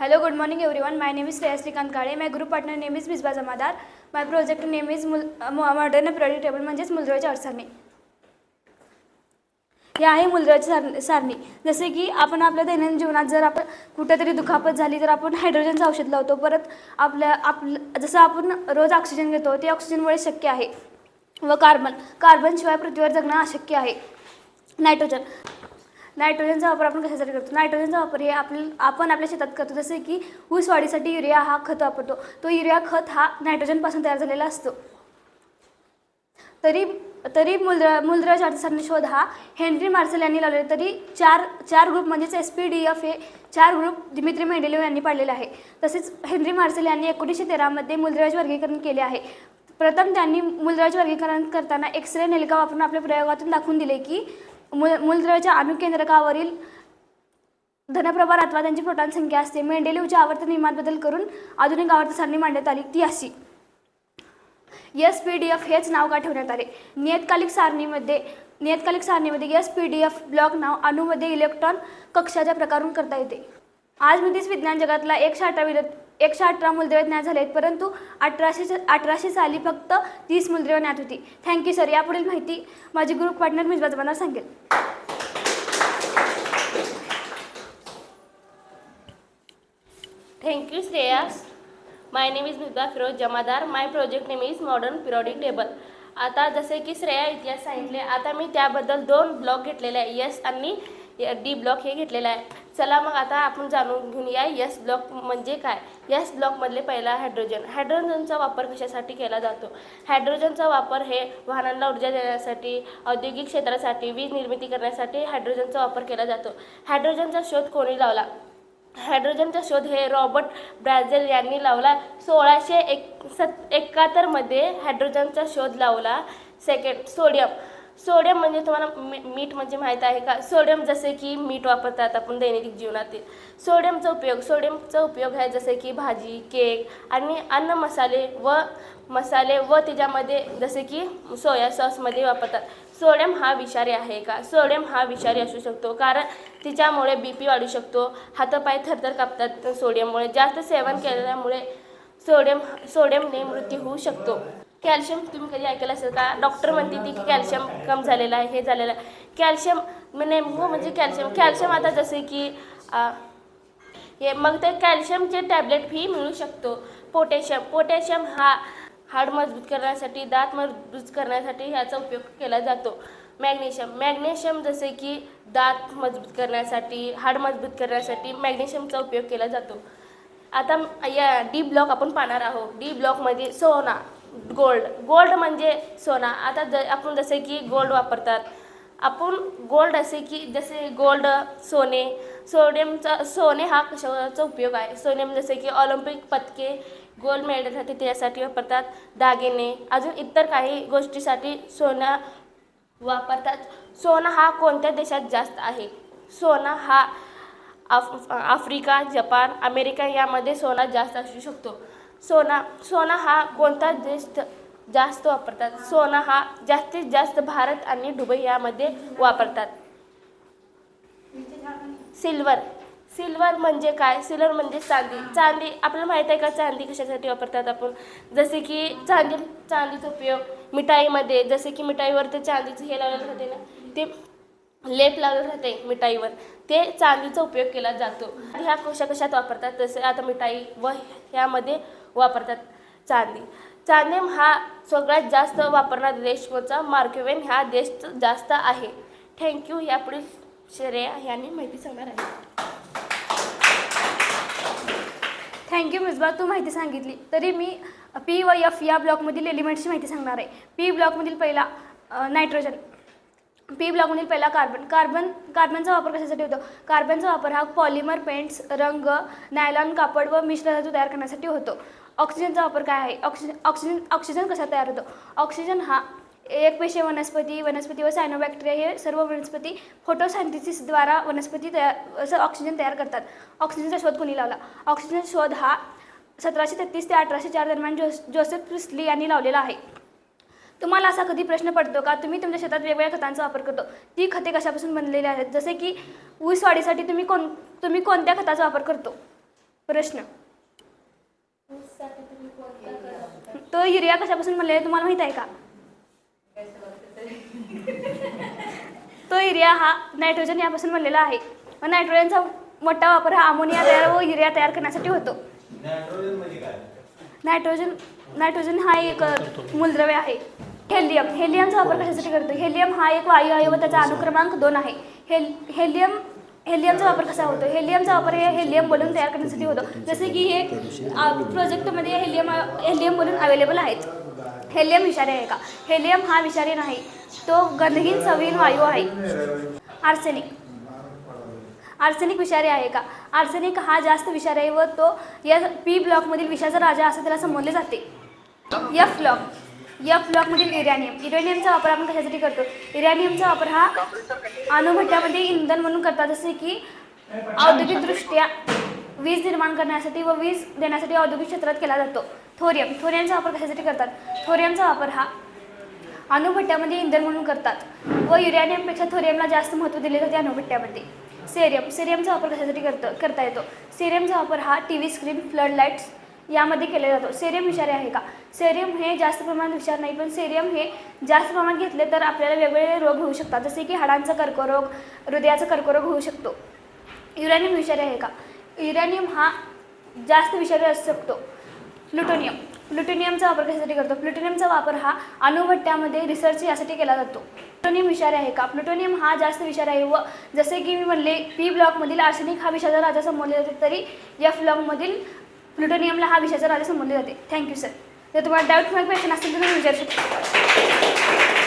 Hello good morning everyone. One my is Shreya Srikant Kale. My group partner name is Misbah Jamadar. My project name is Mul- uh, uh Modern Periodic म्हणजेच मुलद्रवाची अडसारणी हे आहे मुलद्रवाची सार सारणी जसे की आपण आपल्या दैनंदिन जीवनात जर आपण कुठेतरी दुखापत झाली तर आपण हायड्रोजनचं औषध लावतो परत आपल्या आपलं जसं आपण रोज ऑक्सिजन घेतो ते ऑक्सिजनमुळे शक्य आहे व कार्बन कार्बनशिवाय पृथ्वीवर जगणं अशक्य आहे नायट्रोजन नायट्रोजनचा वापर आपण कशासाठी करतो? नायट्रोजनचा वापर हे आपण आपण आपल्या शेतात करतो जसे की ऊस वाढीसाठी युरिया हा खत वापरतो. तो युरिया खत हा नायट्रोजनपासून तयार झालेला असतो. तरी तरी मूलद्र मूलद्रव्याच्या अर्थसरणी शोध हा हेनरी मार्सेल यांनी लावलेला तरी चार चार ग्रुप म्हणजेच एस पी डी एफ हे चार ग्रुप दिमित्री मेंडेलिव यांनी पाडलेले आहे. तसेच हेनरी मार्सेल यांनी एकोणीसशे तेरामध्ये मूलद्रव्याचे वर्गीकरण केले आहे. प्रथम त्यांनी मूलद्रव्याचे वर्गीकरण करताना एक्स रे नेलिका वापरून आपल्या प्रयोगातून दाखवून दिले की मूल मूलद्रव्याच्या अणुकेंद्रकावरील धनप्रभार अथवा त्यांची प्रोटॉन संख्या असते. मेंडेलिवच्या आवर्त नियमात बदल करून आधुनिक आवर्त सारणी मांडण्यात आली. ती अशी. एस पी डी एफ हेच नाव का ठेवण्यात आले? नियतकालिक सारणीमध्ये नियतकालिक सारणीमध्ये S P D F block नाव अणूमध्ये इलेक्ट्रॉन कक्षाच्या प्रकारून करता येते. आज आजमध्येच विज्ञान जगातला एकशे अठरा विद एकशे अठरा मूलद्रव्य ज्ञात झाले आहेत परंतु अठराशे अठराशे साली फक्त तीस मूलद्रव्य ज्ञात होती. थँक्यू सर यापुढील माहिती माझी ग्रुप पार्टनर मिस बाजबांना सांगेल. Thank you Shreyas my name is is Firoz Jamadar my project name is modern Modern table आता जसे की श्रेया इतिहास सांगितले आता मी त्याबद्दल दोन ब्लॉक घेतलेले आहे. यस आणि डी ब्लॉक हे घेतलेलं आहे. चला मग आता आपण जाणून घेऊन या. यस ब्लॉक म्हणजे काय? याच ब्लॉकमधले पहिला हायड्रोजन. हायड्रोजनचा वापर कशासाठी केला जातो? हायड्रोजनचा वापर हे वाहनांना ऊर्जा देण्यासाठी औद्योगिक क्षेत्रासाठी वीज निर्मिती करण्यासाठी हायड्रोजनचा वापर केला जातो. हायड्रोजनचा शोध कोणी लावला? हायड्रोजनचा शोध हे रॉबर्ट ब्राझेल यांनी लावला. सोळाशे एक सत् एकाहत्तरमध्ये हायड्रोजनचा शोध लावला. Second sodium. सोडियम म्हणजे तुम्हाला मी- मीठ म्हणजे माहीत आहे का? सोडियम जसे की मीठ वापरतात आपण दैनंदिन जीवनातील. सोडियमचा उपयोग सोडियमचा उपयोग आहे जसे की भाजी केक आणि अन्न मसाले व मसाले व त्याच्यामध्ये जसे की सोया सॉसमध्ये वापरतात. सोडियम हा विषारी आहे का? सोडियम हा विषारी असू शकतो कारण तिच्यामुळे बी पी वाढू शकतो हातपाय थरथर कापतात सोडियममुळे. जास्त सेवन केल्यामुळे सोडियम सोडियमने मृत्यू होऊ शकतो. कॅल्शियम तुम्ही कधी ऐकलं असेल का? डॉक्टर म्हणते ती की कॅल्शियम कम झालेलं आहे हे झालेलं आहे. कॅल्शियम नेमकं म्हणजे कॅल्शियम कॅल्शियम आता जसे की हे मग ते कॅल्शियमचे टॅबलेट फी मिळू शकतो. पोटॅशियम पोटॅशियम हा हाड मजबूत करण्यासाठी दात मजबूत करण्यासाठी ह्याचा उपयोग केला जातो. मॅग्नेशियम मॅग्नेशियम जसे की दात मजबूत करण्यासाठी हाड मजबूत करण्यासाठी मॅग्नेशियमचा उपयोग केला जातो. आता या डी ब्लॉक आपण पाहणार आहोत. डी ब्लॉकमध्ये सोना गोल्ड. गोल्ड म्हणजे सोना. आता ज आपण जसे की गोल्ड वापरतात. आपण गोल्ड असे की जसे गोल्ड सोने सोडियमचा सोने हा कशाचा उपयोग आहे? सोडियम जसे की ऑलिम्पिक पदके गोल्ड मेडलसाठी त्यासाठी वापरतात. दागिने अजून इतर काही गोष्टीसाठी सोना वापरतात. सोना हा कोणत्या देशात जास्त आहे? सोना हा आफ आफ्रिका जपान अमेरिका यामध्ये सोना जास्त असू शकतो. सोना सोना हा कोणता देश जास्त वापरतात? सोना हा जास्तीत जास्त भारत आणि दुबई यामध्ये वापरतात. सिल्वर. सिल्वर म्हणजे काय? सिल्वर म्हणजे चांदी. चांदी आपल्याला माहीत आहे का चांदी कशासाठी वापरतात आपण? जसे की चांदी चांदीचा उपयोग मिठाईमध्ये जसे की मिठाईवर ते चांदीचं हे लावलेलं राहते ना? ते लेप लावलं राहते मिठाईवर. ते चांदीचा उपयोग केला जातो. ह्या कशा कशात वापरतात? जसे आता मिठाई व ह्यामध्ये वापरतात. चांदी. चांदी हा सगळ्यात जास्त वापरणारा देश कोणचा ह्या देश जास्त आहे. थँक्यू यापुढे श्रेया यांनी माहिती सांगणार आहे. थँक्यू मिसबा तू माहिती सांगितली. तरी मी पी व एफ या ब्लॉकमधील एलिमेंट्सची माहिती सांगणार आहे. पी ब्लॉकमधील पहिला नायट्रोजन पी ब्लॉकमधील पहिला कार्बन कार्बन कार्बनचा वापर कशासाठी होतो? कार्बनचा वापर हा पॉलिमर पेंट्स रंग नायलॉन कापड व मिश्र धातू तयार करण्यासाठी होतो. ऑक्सिजनचा वापर काय आहे? ऑक्सिजन ऑक्सिजन ऑक्सिजन कसा तयार होतो? ऑक्सिजन हा एकपेशीय वनस्पती वनस्पती व सायनोबॅक्टेरिया हे सर्व वनस्पती फोटोसायंथिसिसद्वारा वनस्पती तयार असं ऑक्सिजन तयार करतात. ऑक्सिजनचा शोध कोणी लावला? ऑक्सिजन शोध हा सतराशे तेहतीस ते अठराशे चार दरम्यान जोस जोसेफ प्रिस्ली यांनी लावलेला आहे. तुम्हाला असा कधी प्रश्न पडतो का? तुम्ही तुमच्या शेतात वेगवेगळ्या खतांचा वापर करतो. ती खते कशापासून बनलेली आहेत? जसे की ऊस वाढीसाठी तुम्ही कोण तुम्ही कोणत्या खताचा वापर करतो? प्रश्न. तो युरिया कशापासून बनलेला आहे तुम्हाला माहीत आहे का? तो युरिया हा नायट्रोजन यापासून बनलेला आहे. व नायट्रोजनचा मोठा वापर हा अमोनिया तयार व युरिया तयार करण्यासाठी होतो. नायट्रोजन म्हणजे काय? नायट्रोजन नायट्रोजन हा एक मूलद्रव्य आहे. हेलियम हेलियमचा वापर कशासाठी करतो? हेलियम हा एक वायू आहे व त्याचा अनुक्रमांक दोन आहे. हेल हेलियम हेलियमचा वापर कसा होतो? हेलियमचा वापर हे हेलियम बलून तयार करण्यासाठी होतो. जसे की हे प्रोजेक्टमध्ये हेलियम हेलियम बलून अवेलेबल आहेत. हेलियम विषारी आहे का? हेलियम हा विषारी नाही. तो गंधहीन सवयीन वायू आहे. आर्सेनिक आर्सेनिक विषारी आहे का? आर्सेनिक हा जास्त विषारी आहे व तो या पी ब्लॉकमधील विषाचा राजा असं त्याला संबोधले जाते. एफ ब्लॉक एफ ब्लॉकमधील इरॅनियम इरॅनियमचा वापर आपण कशासाठी करतो? इरॅनियमचा वापर हा अणुभट्ट्यामध्ये इंधन म्हणून करतात. जसे की औद्योगिकदृष्ट्या वीज निर्माण करण्यासाठी व वीज देण्यासाठी औद्योगिक क्षेत्रात केला जातो. थोरियम. थोरियमचा वापर कशासाठी करतात? थोरियमचा वापर हा अणुभट्ट्यामध्ये इंधन म्हणून करतात. व युरॅनियमपेक्षा थोरियमला जास्त महत्त्व दिले जाते अणुभट्ट्यामध्ये. सेरियम. सेरियमचा वापर कशासाठी करतो करता येतो? सेरियमचा वापर हा T V screen flood lights यामध्ये केला जातो. सेरियम विषारी आहे का? सेरियम हे जास्त प्रमाणात विषार नाही पण सेरियम हे जास्त प्रमाणात घेतले तर आपल्याला वेगवेगळे रोग होऊ शकतात. जसे की हाडांचा कर्करोग हृदयाचा कर्करोग होऊ शकतो. युरॅनियम विषारी आहे का? युरॅनियम हा जास्त विषारी असू शकतो. प्लुटोनियम. प्लुटोनियमचा वापर कशासाठी करतो? प्लुटोनियमचा वापर हा अणुभट्ट्यामध्ये रिसर्च यासाठी केला जातो. प्लुटोनियम विषारी आहे का? प्लुटोनियम हा जास्त विषारी आहे व जसे की मी म्हणले पी ब्लॉकमधील आर्सेनिक हा विषाचा राजा संबोधले जाते तरी एफ ब्लॉकमधील प्लुटोनियमला हा विषयाचा राजा संबंधित जाते थँक्यू सर जर तुम्हाला डाऊट किंवा क्वेश्चन असेल तर तुम्ही विचारू शकता.